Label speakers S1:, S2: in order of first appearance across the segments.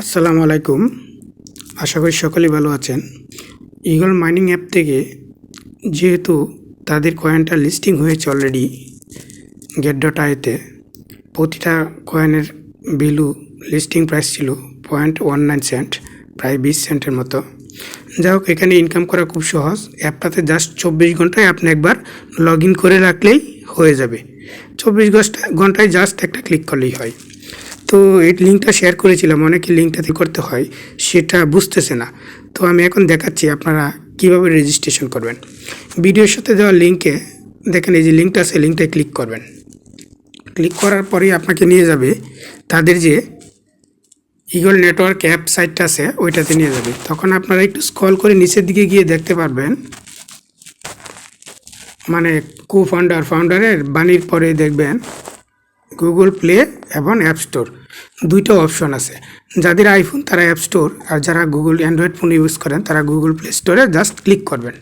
S1: আসসালামু আলাইকুম। আশা করি সকলেই ভালো আছেন। ইগল মাইনিং অ্যাপ থেকে যেহেতু তাদের কয়েনটা লিস্টিং হয়েছে অলরেডি গেট ডট আইতে প্রতিটা কয়েনের ভ্যালু লিস্টিং প্রাইস ছিল পয়েন্ট ওয়ান নাইন সেন্ট প্রায় বিশ সেন্টের মতো। যাই হোক, এখানে ইনকাম করা খুব সহজ। অ্যাপটাতে জাস্ট চব্বিশ ঘন্টায় আপনি একবার লগ ইন করে রাখলেই হয়ে যাবে। চব্বিশ ঘণ্টা ঘন্টায় জাস্ট একটা ক্লিক করলেই হয়। তো এই লিঙ্কটা শেয়ার করেছিলাম, অনেকে লিঙ্কটাতে করতে হয়, সেটা বুঝতেছে না। তো আমি এখন দেখাচ্ছি আপনারা কীভাবে রেজিস্ট্রেশন করবেন। ভিডিওর সাথে দেওয়া লিঙ্কে দেখেন এই যে লিঙ্কটা আছে লিঙ্কটায় ক্লিক করবেন। ক্লিক করার পরেই আপনাকে নিয়ে যাবে তাদের যে ইগল নেটওয়ার্ক অ্যাপ সাইটটা আছে, ওইটাতে নিয়ে যাবে। তখন আপনারা একটু স্ক্রল করে নিচের দিকে গিয়ে দেখতে পারবেন। মানে কো ফাউন্ডার ফাউন্ডারের বাণীর পরে দেখবেন গুগল প্লে এবং অ্যাপ স্টোর। দুইটা অপশন আছে। যাদের আইফোন, তারা অ্যাপ স্টোর, আর যারা গুগল অ্যান্ড্রয়েড ফোন ইউজ করেন, তারা গুগল প্লে স্টোরে জাস্ট ক্লিক করবেন।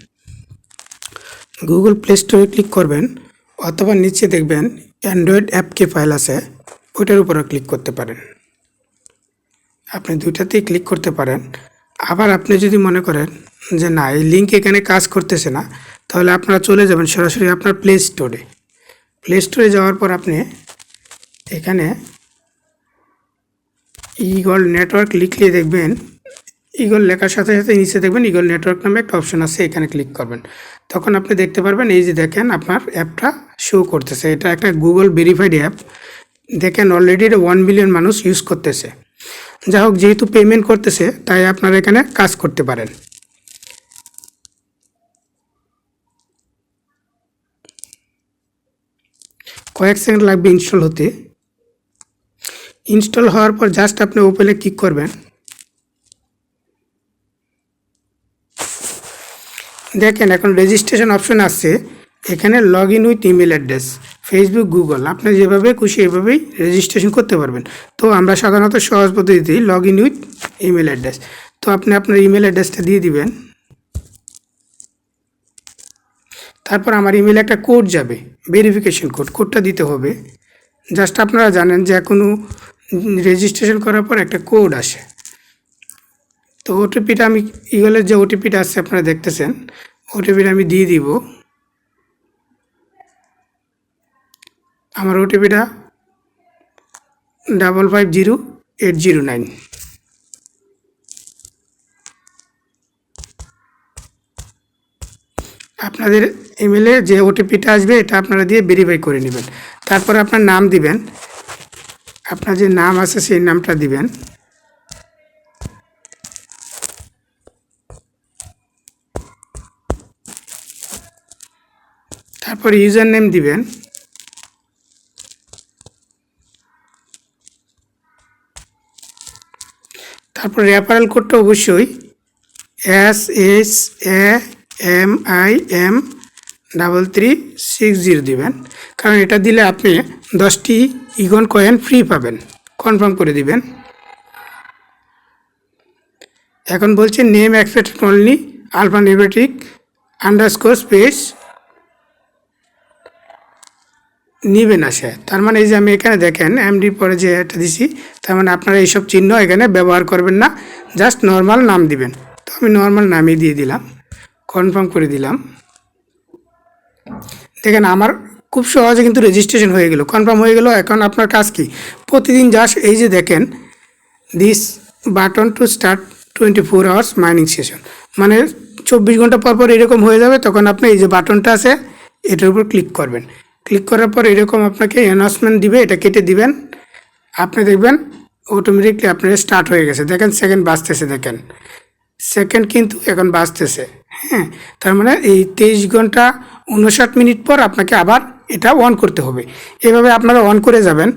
S1: গুগল প্লে স্টোরে ক্লিক করবেন, অথবা নিচে দেখবেন অ্যান্ড্রয়েড অ্যাপকে ফাইল আছে, ওইটার উপরে ক্লিক করতে পারেন। আপনি দুইটাতেই ক্লিক করতে পারেন। আবার আপনি যদি মনে করেন যে না, এই লিঙ্ক এখানে কাজ করতেছে না, তাহলে আপনারা চলে যাবেন সরাসরি আপনার প্লে স্টোরে। প্লে স্টোরে যাওয়ার পর আপনি এখানে ইগল নেটওয়ার্ক লিখলে দেখবেন ইগল লেখার সাথে সাথে নিচে দেখবেন ইগল নেটওয়ার্ক নামে একটা অপশন আছে, এখানে ক্লিক করবেন। তখন আপনি দেখতে পারবেন, এই যে দেখেন আপনার অ্যাপটা শো করতেছে। এটা একটা গুগল ভেরিফাইড অ্যাপ দেখেন অলরেডি এটা ওয়ান বিলিয়ন মানুষ ইউজ করতেছে। যা হোক, যেহেতু পেমেন্ট করতেছে, তাই আপনারা এখানে কাজ করতে পারেন। কয়েক সেকেন্ড লাগবে ইনস্টল হতে। ইনস্টল হওয়ার পর জাস্ট আপনি ওপেনে ক্লিক করবেন। দেখেন এখন রেজিস্ট্রেশন অপশন আসছে এখানে log in with email address Facebook Google আপনি যেভাবে খুশি এভাবেই রেজিস্ট্রেশন করতে পারবেন। তো আমরা সাধারণত সহজ পদ্ধতিতেই log in with email address তো আপনি আপনার ইমেল অ্যাড্রেসটা দিয়ে দিবেন। তারপর আমার ইমেলে একটা কোড যাবে ভেরিফিকেশন কোড কোডটা দিতে হবে। জাস্ট আপনারা জানেন যে কোনো রেজিস্ট্রেশন করার পর একটা কোড আসে। তো ওটিপিটা আমি ইগলের যে ওটিপিটা আসছে আপনারা দেখতেছেন ওটিপিটা আমি দিয়ে দিব। আমার ওটিপিটা double five zero eight zero nine আপনাদের ইমেলে যে ওটিপিটা আসবে, এটা আপনারা দিয়ে ভেরিফাই করে নেবেন। তারপরে আপনার নাম দিবেন। আপনার যে নাম আছে, সেই নামটা দিবেন। তারপর ইউজার নেম দিবেন। তারপর রেফারেল কোডটা অবশ্যই S S A M I M double three six zero দিবেন। কারণ এটা দিলে আপনি দশটি ইগন কয়েন ফ্রি পাবেন। কনফার্ম করে দিবেন। এখন বলছে name expected only alphabetic underscore space নিবে না সে। তার মানে এই যে আমি এখানে দেখেন এমডি পরে যে এটা দিছি, তার মানে আপনারা এইসব চিহ্ন এখানে ব্যবহার করবেন না জাস্ট নর্মাল নাম দিবেন। তো আমি নর্মাল নামই দিয়ে দিলাম কনফার্ম করে দিলাম। দেখেন আমার খুব সহজে কিন্তু রেজিস্ট্রেশন হয়ে গেল। কনফার্ম হয়ে গেল, এখন আপনার কাজ কি? প্রতিদিন জাস্ট এই যে দেখেন this button to start twenty four hours mining session মানে চব্বিশ ঘণ্টা পর পর এরকম হয়ে যাবে, তখন আপনি এই যে বাটনটা আছে, এটার উপর ক্লিক করবেন। ক্লিক করার পর এরকম আপনাকে অ্যানাউন্সমেন্ট দিবে, এটা কেটে দিবেন। আপনি দেখবেন অটোমেটিকলি আপনার স্টার্ট হয়ে গেছে। দেখেন সেকেন্ড বাজতেছে, দেখেন। সেকেন্ড কিন্তু এখন বাজতেছে। হ্যাঁ তার মানে এই তেইশ ঘণ্টা উনষাট মিনিট পর আপনাকে আবার এটা অন করতে হবে। এভাবে আপনারা অন করে যাবেন।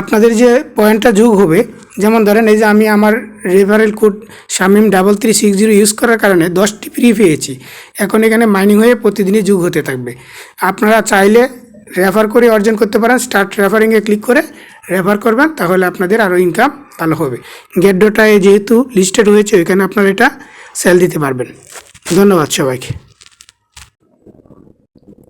S1: আপনাদের যে পয়েন্টটা যোগ হবে, যেমন ধরেন এই যে আমি আমার referral code Shamim double three six zero use করার কারণে দশটি ফ্রি পেয়েছি। এখন এখানে মাইনিং হয়ে প্রতিদিনই যোগ হতে থাকবে। আপনারা চাইলে রেফার করে অর্জন করতে পারেন। স্টার্ট রেফারিংয়ে ক্লিক করে রেফার করবেন, তাহলে আপনাদের আরও ইনকাম ভালো হবে। গেট ডোটায় যেহেতু লিস্টেড হয়েছে, ওইখানে আপনারা এটা সেল দিতে পারবেন। ধন্যবাদ সবাইকে।